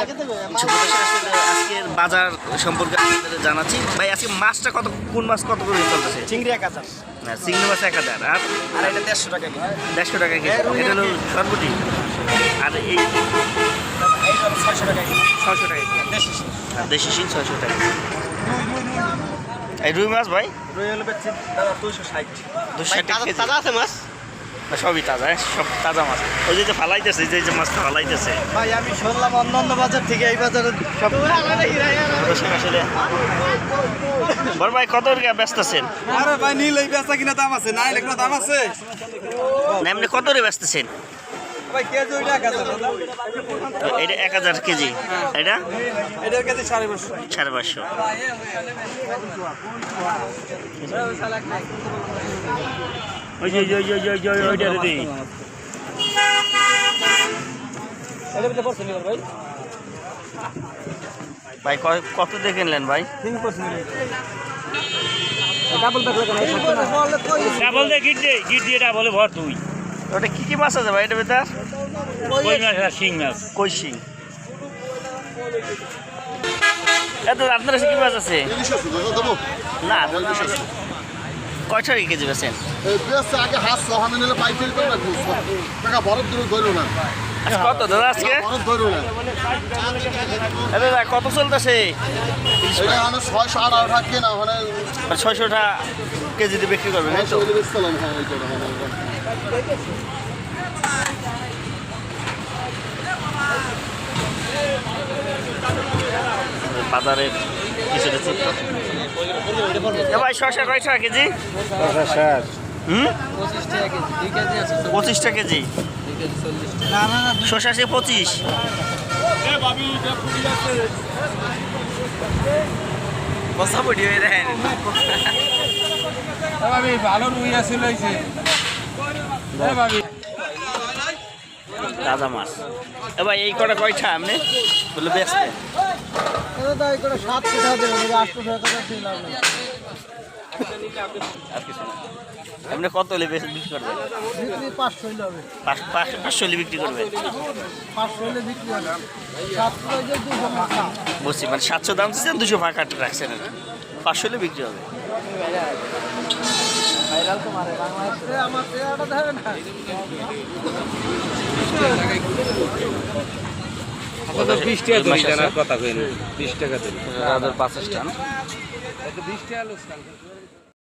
আসলে আজকের বাজার সম্পর্কে আপনাদের জানাচ্ছি। ভাই আজকে মাছটা কত কোন মাছ কত করে চলতেছে? চিংড়ি এক হাজার। না চিংড়ি মাছ এক হাজার আর আর এটা দেড়শো টাকা দেড়শো টাকা কেজি। এটা হলো সরবটি আর এই ছয়শো টাকা ছয়শো টাকা আর দেশি শিং ছয়শো টাকা এই রুই মাছ ভাই? রুই হলো দুশো ষাট। দুশো ষাট টাকা আছে মাছ? সবই তাজা হ্যাঁ, সব তাজা মাছ। ওই যে ফালাইতেছে যে যে মাছটা ফালাইতেছে। ভাই আমি শুনলাম অন্য অন্য বাজার থেকে এই বাজারে সব আসলে। বড় ভাই কত টাকা ব্যস্ত আছেন? আরে ভাই নীল এই বেচা কিনা দাম আছে নাই লেখা দাম আছে? না এমনি কত রে ব্যস্ত আছেন? কেজি এক হাজার। এটা এক হাজার কেজি এটা? এটার কেজি সাড়ে পাঁচশো। সাড়ে পাঁচশো। ওই যে ওই যে ওই যে ওই যে ওই ওইটা দিদি ভাই? ক- কত দিয়ে কিনলেন ভাই? ডাবল গিট গিট দিয়ে ডাবলে ভর তুই। ওটা কি কি মাছ আছে ভাই এটা ভেতর কই মাছ আর শিং মাছ। কৈশি এত আপনার কাছে কি মাছ আছে? না। কয়টা কেজি বেছেন আগে হাত সহানে নিলে পাইকারি করে রাখব টাকা বরফ দূরে ধরো না। কত দাদা আজকে? দাদা কত চলতেছে? মানে টাকা ছয়শোটা কেজিতে বিক্রি করবেন হ্যাঁ এইটা মানে বাজারের কিছুটা চিত্র। ভাই শশা কয় টাকা কেজি? হুম? পঁচিশটা কেজি শশা সে পঁচিশ। বসা পড়ি হয়ে দেখেন। ভাবি ভালো রুই আছিল হইছে এ ভাবি তাজা মাছ। এবার এই কটা কয়টা আপনি? বলে আপনি কত হলে বিক্রি করবেন? পাঁচ- পাঁচ- পাঁচশো হলে বিক্রি করবেন? বুঝছি মানে সাতশো দাম দিচ্ছেন দুশো ফাঁকা রাখছেন পাঁচশো হলে বিক্রি হবে। বিশ টাকা ধরি জানার কথা কইন বিশ টাকা ধরি পাঁচ বিশ টাকা